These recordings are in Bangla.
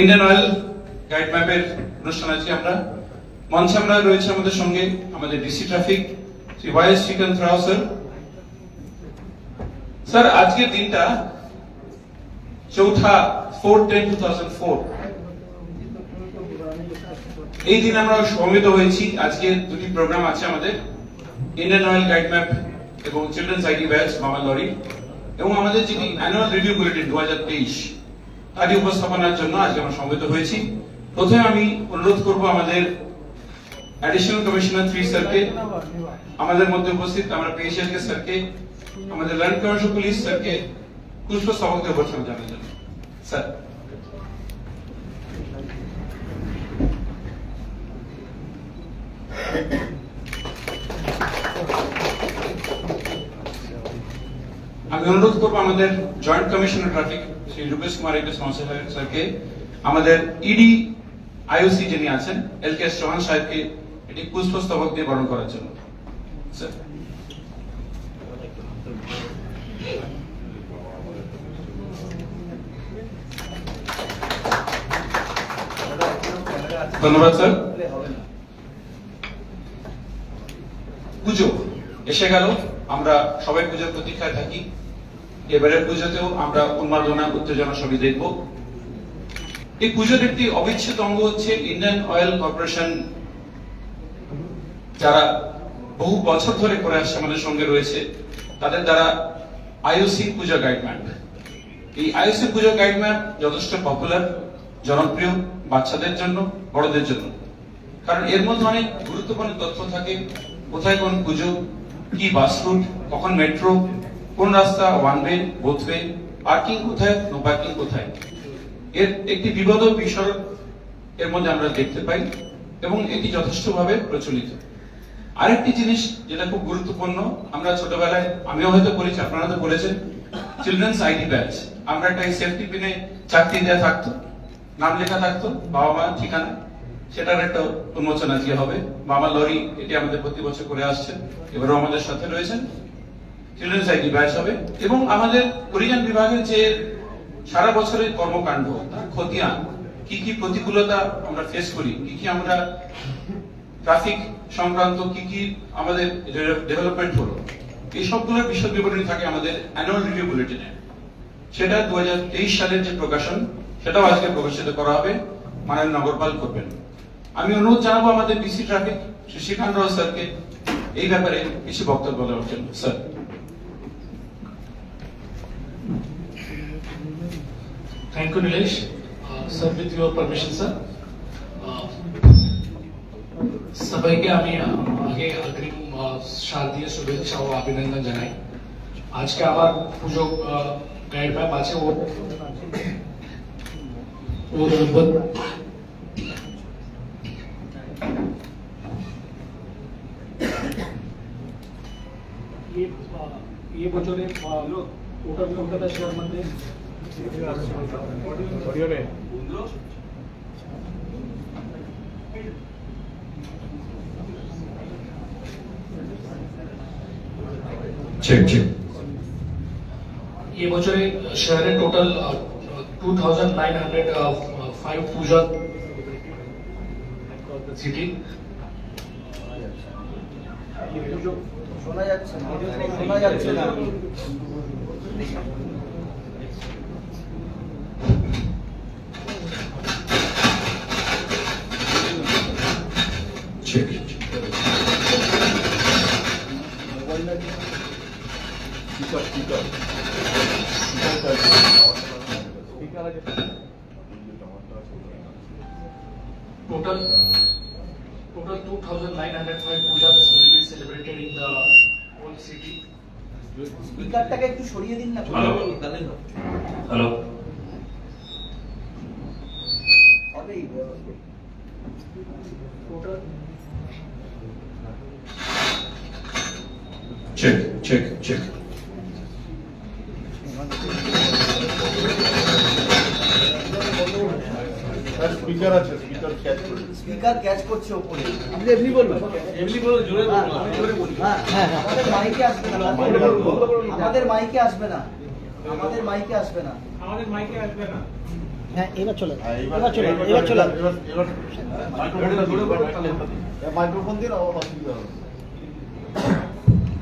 ইন্ডিয়ান অয়েল গাইড ম্যাপের অনুষ্ঠান আজকে আমরা। মঞ্চে আমরা রয়েছে আমাদের সঙ্গে আমাদের DC traffic Shri YS Srikanth Rao sir sir আজকের দিনটা চৌঠা four ten two thousand four এই দিন আমরা সমবেত হয়েছি। আজকে দুটি প্রোগ্রাম আছে আমাদের। ইন্ডিয়ান অয়েল গাইড ম্যাপ এবং চিলড্রেন্স আইডি ব্যাচ মামা লরি। এবং আমাদের যিনি অ্যানুয়াল রিভিউ বুলেটিন দু হাজার তেইশ। তারই উপস্থাপনার জন্য আজকে আমরা সমবেত হয়েছি, প্রথমে আমি অনুরোধ করব আমাদের অ্যাডিশনাল কমিশনার থ্রি স্যারকে আমাদের মধ্যে উপস্থিত আমরা পেয়েছি স্যারকে আমাদের ল্যান্ড কমিশন পুলিশ স্যারকে পুষ্প স্তবক দিয়ে অভ্যর্থনা জানানোর জন্য। স্যার আমি অনুরোধ করব আমাদের joint commissioner traffic, Shri Rupesh Kumar স্যারকে, আমাদের ইডি আইওসি যিনি আছেন এল কে চৌহান সাহেবকে এটি পুষ্পস্তবক দিয়ে বরণ করার জন্য। স্যার। ধন্যবাদ, স্যার। পুজো এসে গেল, আমরা সবাই পুজোর প্রতীক্ষায় থাকি। এবারের পুজোতেও আমরা উন্মাদনা, উত্তেজনা সবই দেখব। এই পুজোর একটি অবিচ্ছেদ অঙ্গ হচ্ছে ইন্ডিয়ান অয়েল কর্পোরেশন যারা বহু বছর ধরে করে আসছে আমাদের সঙ্গে রয়েছে, তাদের দ্বারা আইওসি পূজা গাইড ম্যাপ এই আইওসি পূজা গাইড ম্যাপ যথেষ্ট পপুলার জনপ্রিয় বাচ্চাদের জন্য, বড়দের জন্য। কারণ এর মধ্যে অনেক গুরুত্বপূর্ণ তথ্য থাকে, কোথায় কোন পুজো, কি বাস রুট, কখন মেট্রো কোন রাস্তা one way both way parking কোথায় নো পার্কিং কোথায়? এর একটি বিপদ বিষয় এর মধ্যে আমরা দেখতে পাই এবং এটি যথেষ্টভাবে প্রচলিত। আরেকটি জিনিস যেটা খুব গুরুত্বপূর্ণ, আমরা ছোটবেলায়, আমিও হয়তো করেছি, আপনারা তো করেছেন চিলড্রেন্স আইডি ব্যাচ আমরা একটা সেফটি পিনে চাকরি দেওয়া থাকতো, নাম লেখা থাকতো, বাবা মা ঠিকানা, সেটার একটা উন্মোচন আজকে হবে। মামা লরি, এটি আমাদের প্রতি বছর করে আসছেন, এবারও আমাদের সাথে রয়েছেন। চিলড্রেন্স আইডি ব্যাচ হবে। এবং আমাদের পরিজন বিভাগের যে সারা বছরের কর্মকাণ্ড, তার খতিয়ান কি কি প্রতিকূলতা আমরা ফেস করি, কি কি আমরা ট্রাফিক সংক্রান্ত, কি কি আমাদের ডেভেলপমেন্ট হলো, এই সবগুলোর বিশদ বিবরণী থাকে আমাদের অ্যানুয়াল রিভিউ বুলেটিনে সেটা দু হাজার তেইশ সালের যে প্রকাশন, সেটাও আজকে প্রকাশিত করা হবে মাননীয় নগরপাল করবেন। আমি অনুরোধ জানাব আমাদের ডিসি ট্রাফিক শ্রী শ্রীকান্ত স্যারকে, এই ব্যাপারে কিছু বক্তব্য দেওয়ার জন্য। Sir. Thank you, Nilesh. Uh, Sir, with your permission, sir. Uh, সবাইকে আমি আহ, আগে অগ্রিম আহ, শারদীয় শুভেচ্ছা ও অভিনন্দন জানাই আজকে আবার পুজো গাইড ম্যাপ আছে ও ওর উদ্বোধ- ये अ, ये बचोले টোটাল কলকাতা শহর মধ্যে চেক চেক শহরে total two thousand nine hundred five puja city শোনা যাচ্ছে না শোনা যাচ্ছে না। Check total total 2905 pujas will be celebrated in the whole city স্পিকারটাকে একটু সরিয়ে দিন না hello. Hello check check check speaker আছে স্পিকার ক্যাচ করে স্পিকার ক্যাচ করছে ওপরে আপনি এমনি বলবেন। এমনি বলো জোরে হ্যাঁ, জোরে বলি। হ্যাঁ হ্যাঁ আমাদের মাইকে আসবে না। আমাদের মাইকে আসবে না। আমাদের মাইকে আসবে না। আমাদের মাইকে আসবে না। হ্যাঁ এবার চলে হ্যাঁ, এবার চলে এবার চলে মাইক্রোফোন দিয়ে অসুবিধা হবে।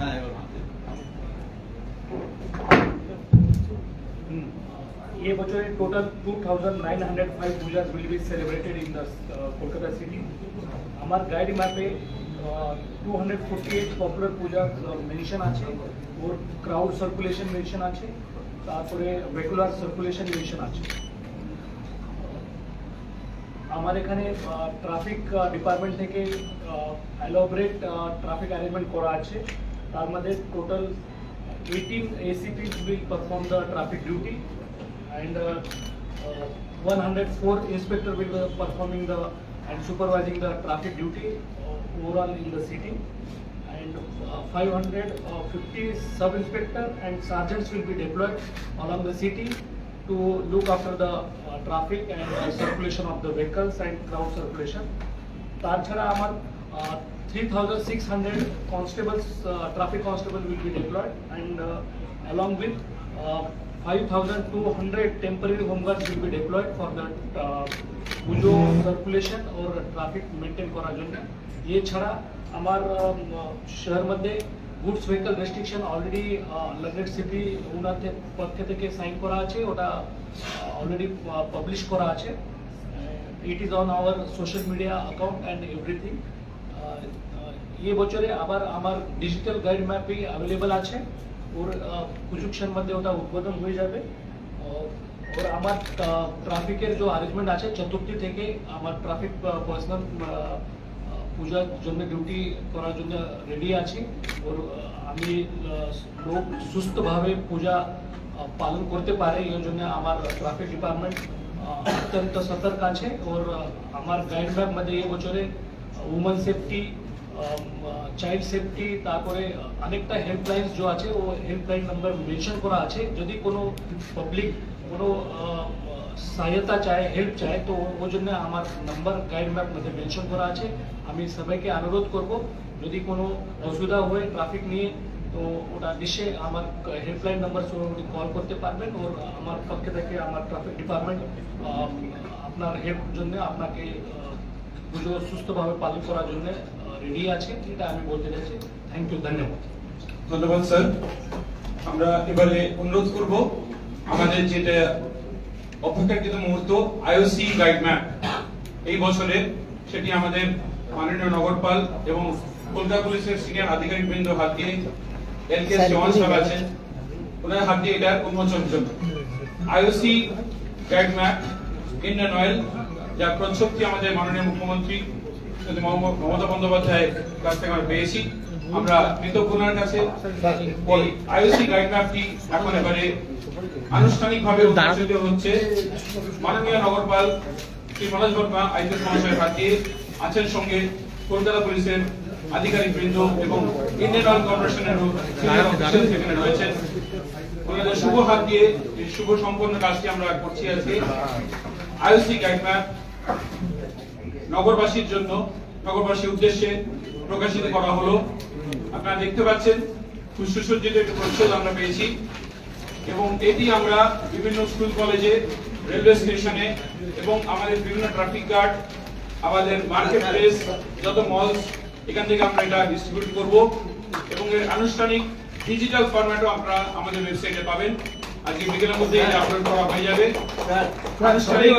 হ্যাঁ এবার ये বছরে total two thousand nine hundred five puja will be celebrated in the Kolkata city আমার গাইড ম্যাপে two hundred forty eight popular puja mention আছে। ওর ক্রাউড সার্কুলেশন মেনশন আছে। তারপরে রেগুলার সার্কুলেশন মেনশন আছে। আমার এখানে ট্রাফিক ডিপার্টমেন্ট থেকে অ্যালোবরেট ট্রাফিক অ্যারেঞ্জমেন্ট করা আছে তার মধ্যে total eighteen ACPs will perform the traffic duty and uh, uh, 104 inspector will be performing the and supervising the traffic duty uh, overall in the city and uh, 550 sub inspector and sergeants will be deployed along the city to look after the uh, traffic and uh, circulation of the vehicles and crowd circulation তাছাড়া আমার three thousand six hundred constables traffic constable will be deployed and along with uh, 5,200 temporary home guards will be deployed for the uh, Puja circulation or traffic maintain করার জন্য এছাড়া আমার um, শহর মধ্যে goods vehicle restriction already London city ওনার পক্ষ থেকে সাইন করা আছে, ওটা অলরেডি পাবলিশ করা আছে। It is on our social media account and everything এই বছরে আবার আমার ডিজিটাল গাইড ম্যাপই অ্যাভেলেবল আছে। ওর কিছুক্ষণ মধ্যে ওটা উদ্বোধন হয়ে যাবে। ওর আমার ট্রাফিকের যে অ্যারেঞ্জমেন্ট আছে, চতুর্থী থেকে আমার ট্রাফিক পার্সোনাল পূজার জন্য ডিউটি করার জন্য রেডি আছি। ওর আমি লোক সুস্থভাবে পূজা পালন করতে পারে, এই জন্য আমার ট্রাফিক ডিপার্টমেন্ট অত্যন্ত সতর্ক আছে। ওর আমার গাইড ম্যাপ মধ্যে এই বছরে উমেন সেফটি চাইল্ড সেফটি তারপরে অনেকটা হেল্পলাইন্স যে আছে, ও হেল্পলাইন নাম্বার মেনশন করা আছে। যদি কোনো পাবলিক কোনো সহায়তা চায় হেল্প চায়, তো ওর জন্য আমার নাম্বার গাইড ম্যাপ মধ্যে মেনশন করা আছে। আমি সবাইকে অনুরোধ করব, যদি কোনো অসুবিধা হয় ট্রাফিক নিয়ে, তো ওটা নিশ্চয়ই আমার হেল্পলাইন নাম্বার কল করতে পারবেন। ওর, আমার পক্ষ থেকে আমার ট্রাফিক ডিপার্টমেন্ট আপনার হেল্প জন্য আপনাকে পুজো সুস্থভাবে পালন করার জন্য রেডি আছে। এটা আমি বলতে চাইছি। থ্যাংক ইউ ধন্যবাদ। ধন্যবাদ স্যার আমরা এবারে অনুরোধ করব, আমাদের যেটা অপেক্ষাকৃত মুহূর্ত আইওসি গাইড ম্যাপ। এই বছরে সেটি আমাদের মাননীয় নগরপাল এবং কলকাতা পুলিশের সিনিয়র আধিকারিক বৃন্দ হাত দিয়ে এল কে জওয়ান সাহেব আছেন। ওনার হাত দিয়ে এটা উন্মোচন জন্য। IOC guide map Indian oil যার প্রচ্ছবটি আমাদের মাননীয় মুখ্যমন্ত্রী মমতা বন্দ্যোপাধ্যায়ের কাছ থেকে আমরা পেয়েছি। আমরা কৃতজ্ঞ কাছে। আইওসি গাইড ম্যাপটি এখন এবারে আনুষ্ঠানিকভাবে উন্মোচিত হচ্ছে মাননীয় নগরপাল শ্রী মনোজ বর্মা মহাশয়ের হাত আছেন সঙ্গে কলকাতা পুলিশের আধিকারিক বৃন্দ এবং ইন্ডিয়ান অয়েল সেখানে রয়েছেন। শুভ হাত দিয়ে শুভ সম্পন্ন কাজটি আমরা করছি আজকে, আইওসি গাইড ম্যাপ নগরবাসীর জন্য নগরবাসীর উদ্দেশ্যে প্রকাশিত করা হলো। আপনারা দেখতে পাচ্ছেন, সুসজ্জিত একটি প্রচ্ছদ আমরা পেয়েছি। এবং এটি আমরা বিভিন্ন স্কুল, কলেজে, রেলওয়ে স্টেশনে এবং আমাদের বিভিন্ন ট্রাফিক গার্ড আমাদের মার্কেট প্লেস যত মলস এখান থেকে আমরা এটা ডিস্ট্রিবিউট করব এবং এর আনুষ্ঠানিক ডিজিটাল ফরম্যাটও আমরা আমাদের ওয়েবসাইটে পাবেন। আজকে বিকেলের মধ্যে এটা আপলোড করা হয়ে যাবে। আনুষ্ঠানিক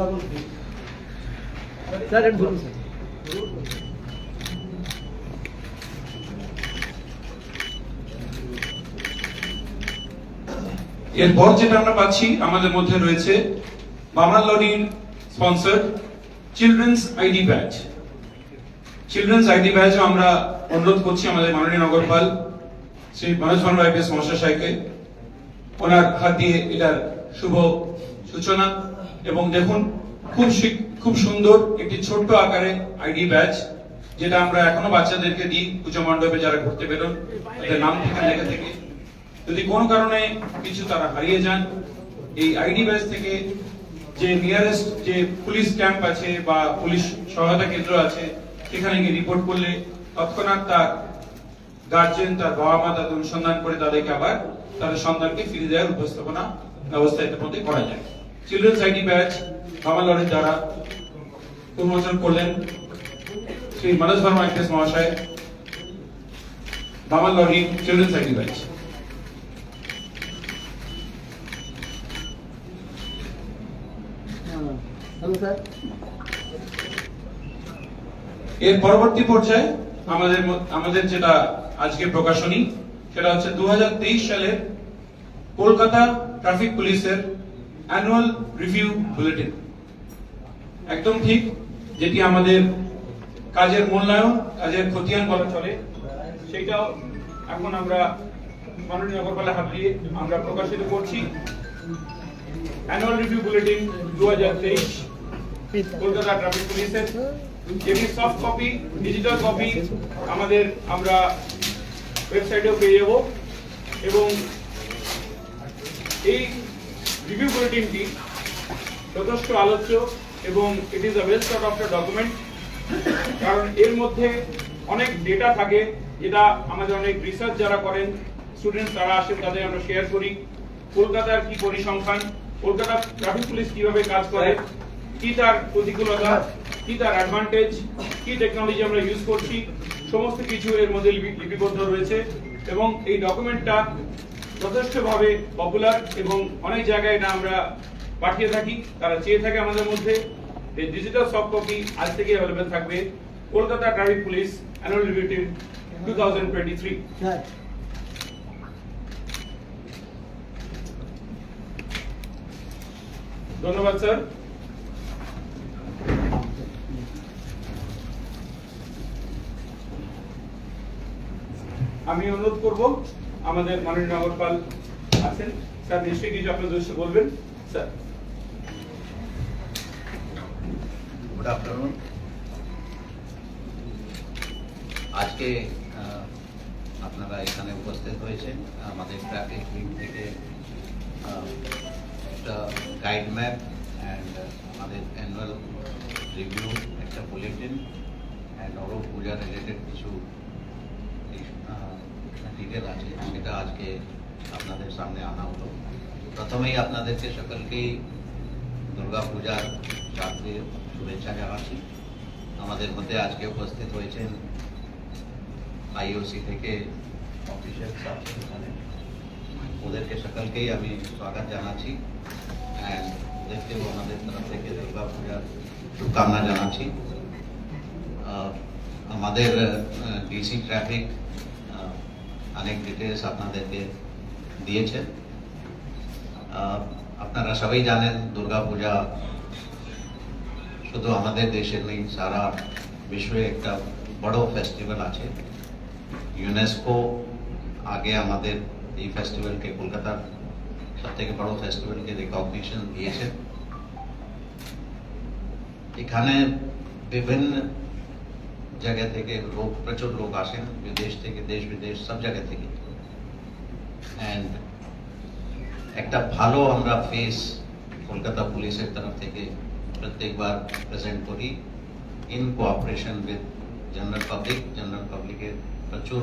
থাকুন স্যার একটু বলুন স্যার এরপর যেটা আমরা পাচ্ছি, আমাদের মধ্যে রয়েছে sponsor children's ID badge children's ID badge আমরা অনুরোধ করছি আমাদের মাননীয় নগরপাল শ্রী মনোজ ওনার হাত দিয়ে এটার শুভ সূচনা। এবং দেখুন, খুব শিক- খুব সুন্দর একটি ছোট্ট আকারে আইডি ব্যাচ, যেটা আমরা এখনও বাচ্চাদেরকে দিই পুজো মণ্ডপে যারা ঘুরতে বেরোন। তাদের নাম ঠিকানা লেখা থেকে। যদি কোনো কারণে কিছু তারা হারিয়ে যান, এই আইডি ব্যাচ থেকে যে নিয়ারেস্ট যে পুলিশ ক্যাম্প আছে বা পুলিশ সহায়তা কেন্দ্র আছে, সেখানে গিয়ে রিপোর্ট করলে তৎক্ষণাৎ তার গার্জেন তার বাবা মা তাদের অনুসন্ধান করে তাদেরকে আবার তাদের সন্তানকে ফিরে দেওয়ার উপস্থাপনা ব্যবস্থা এর মধ্যে করা যায়। চিলড্রেন্স আইডি ব্যাচ মামা লড়ের দ্বারা উন্মোচন করলেন শ্রী মনোজ ভার্মা এক্সপ্রেস মহাশয় মামা lorry children's ID badge hello sir. এর পরবর্তী পর্যায়ে আমাদের আমাদের যেটা আজকে প্রকাশনী সেটা হচ্ছে দু সালের কলকাতা ট্রাফিক পুলিশের অ্যানুয়াল রিভিউ বুলেটিন একদম ঠিক যেটি আমাদের কাজের মূল্যায়ন, কাজের খতিয়ান বলা চলে। সেটাও এখন আমরা মাননীয় নগরপালা হাত দিয়ে আমরা প্রকাশিত করছি। অ্যানুয়াল রিভিউ বুলেটিন দু হাজার তেইশ। কলকাতা ট্রাফিক পুলিশের এটি সফট কপি ডিজিটাল কপি আমাদের আমরা ওয়েবসাইটেও পেয়ে যাব। এবং এই রিভিউ বুলেটিনটি যথেষ্ট আলোচ্য। এবং it is a of document কারণ এর মধ্যে অনেক ডেটা থাকে, যেটা আমাদের অনেক রিসার্চ যারা করেন স্টুডেন্ট তারা আসেন, তাদের আমরা শেয়ার করি। কলকাতার কি পরিসংখ্যান, কলকাতা ট্রাফিক পুলিশ কীভাবে কাজ করে, কি তার প্রতিকূলতা, কি তার অ্যাডভান্টেজ কি টেকনোলজি আমরা ইউজ করছি, সমস্ত কিছু এর মধ্যে লিপিবদ্ধ রয়েছে এবং এই ডকুমেন্টটা যথেষ্টভাবে পপুলার এবং অনেক জায়গায় এটা আমরা পাঠিয়ে থাকি তারা চেয়ে থাকে আমাদের মধ্যে। এই ডিজিটাল সফট কপি আজ থেকে অ্যাভেলেবেল থাকবে। Kolkata traffic police annual review two thousand twenty three ধন্যবাদ স্যার আমি অনুরোধ করব আমাদের মাননীয় নগরপাল আছেন। স্যার নিশ্চয়ই কিছু আপনাদের উদ্দেশ্যে বলবেন? স্যার। গুড আফটারনুন আজকে আহ, আপনারা এখানে উপস্থিত হয়েছেন। আমাদের ট্রাফিক উইং থেকে আহ, একটা গাইড ম্যাপ অ্যান্ড আমাদের অ্যানুয়াল রিভিউ একটা বুলেটিন অ্যান্ড অরো পূজা রিলেটেড কিছু ডিটেল আছে সেটা আজকে আপনাদের সামনে আনা হলো। প্রথমেই আপনাদেরকে সকলকেই দুর্গা পূজার শাস্ত্রীয় শুভেচ্ছা জানাচ্ছি। আমাদের মধ্যে আজকে উপস্থিত হয়েছেন আইওসি থেকে অফিসিয়াল স্টাফ এখানে। ওদেরকে সকলকেই আমি স্বাগত জানাচ্ছি অ্যান্ড ওদেরকেও আমাদের তরফ থেকে দুর্গা পূজার শুভকামনা জানাচ্ছি। আহ, আমাদের ডিসি ট্রাফিক অনেক ডিটেলস আপনাদেরকে দিয়েছেন আহ, আপনারা সবাই জানেন দুর্গা পূজা শুধু আমাদের দেশে নেই সারা বিশ্বে একটা বড় ফেস্টিভ্যাল আছে। ইউনেস্কো আগে আমাদের এই ফেস্টিভ্যালকে কলকাতার সব থেকে বড় ফেস্টিভ্যালকে রিকগনিশন দিয়েছে। এখানে বিভিন্ন জায়গা থেকে লোক, প্রচুর লোক আসেন, বিদেশ থেকে, দেশ বিদেশ, সব জায়গা থেকে। অ্যান্ড একটা ভালো আমরা ফেস কলকাতা পুলিশের তরফ থেকে প্রত্যেকবার প্রেজেন্ট করি in cooperation with general public general পাবলিকের প্রচুর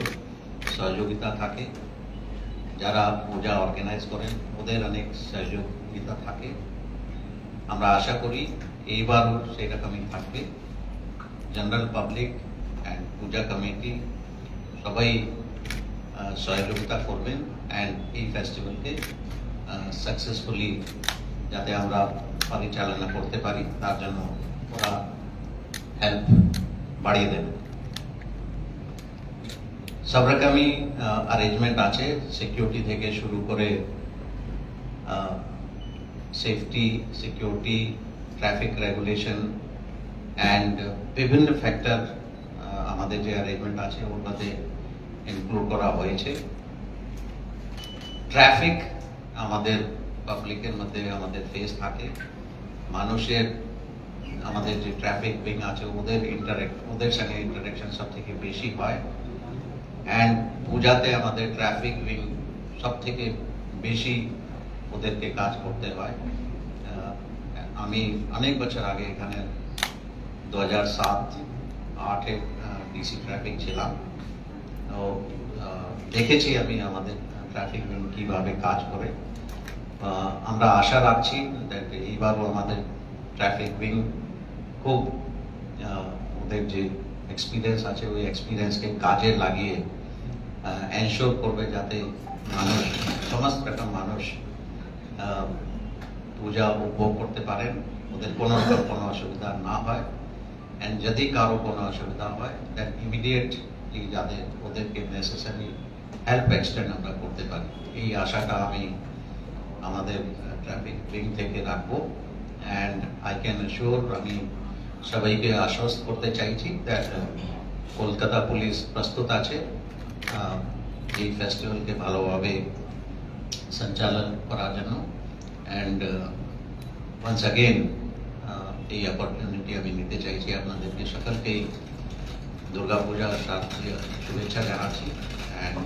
সহযোগিতা থাকে যারা পূজা অর্গানাইজ করেন ওদের অনেক সহযোগিতা থাকে আমরা আশা করি এইবারও সেই রকমই থাকবে general public and Puja committee সবাই আহ, সহযোগিতা করবেন অ্যান্ড এই ফেস্টিভ্যালকে সাকসেসফুলি যাতে আমরা পরিচালনা করতে পারি, তার জন্য ওরা হেল্প বাড়িয়ে দেবে। সব রকমই অ্যারেঞ্জমেন্ট আছে। সিকিউরিটি থেকে শুরু করে safety security traffic regulation and বিভিন্ন ফ্যাক্টর আমাদের যে অ্যারেঞ্জমেন্ট আছে, ওটাতে ইনক্লুড করা হয়েছে। ট্রাফিক আমাদের পাবলিকের মধ্যে আমাদের ফেস থাকে। মানুষের আমাদের যে ট্রাফিক উইং আছে ওদের ইন্টারেক্ট ওদের সঙ্গে ইন্টারেকশন সব থেকে বেশি হয়। অ্যান্ড পূজাতে আমাদের ট্রাফিক উইং সব থেকে বেশি ওদেরকে কাজ করতে হয়। আহ, আমি অনেক বছর আগে এখানে দু হাজার সাত আটে ডিসি ট্রাফিক ছিলাম। তো আহ, দেখেছি আমি আমাদের ট্রাফিক উইং কীভাবে কাজ করে। আহ, আমরা আশা রাখছি এইবারও আমাদের ট্রাফিক উইং খুব ওদের যে এক্সপিরিয়েন্স আছে, ওই এক্সপিরিয়েন্সকে কাজে লাগিয়ে এনশোর করবে যাতে মানুষ, সমস্ত রকম মানুষ পূজা উপভোগ করতে পারেন। ওদের কোনো রকম কোনো অসুবিধা না হয়। অ্যান্ড যদি কারও কোনো অসুবিধা হয় দেন ইমিডিয়েটলি যাদের ওদেরকে নেসেসারি হেল্প এক্সটেন্ড আমরা করতে পারি। এই আশাটা আমি আমাদের ট্রাফিক উইং থেকে রাখব। অ্যান্ড আই ক্যান অ্যাসিওর আমি সবাইকে আশ্বস্ত করতে চাইছি দ্যাট কলকাতা পুলিশ প্রস্তুত আছে। এই ফেস্টিভ্যালকে ভালোভাবে সঞ্চালন করার জন্য। অ্যান্ড ওয়ান্স অ্যাগেন এই অপরচুনিটি আমি নিতে চাইছি আপনাদেরকে সকলকেই। দুর্গাপূজার শারদীয় শুভেচ্ছা জানাচ্ছি। অ্যান্ড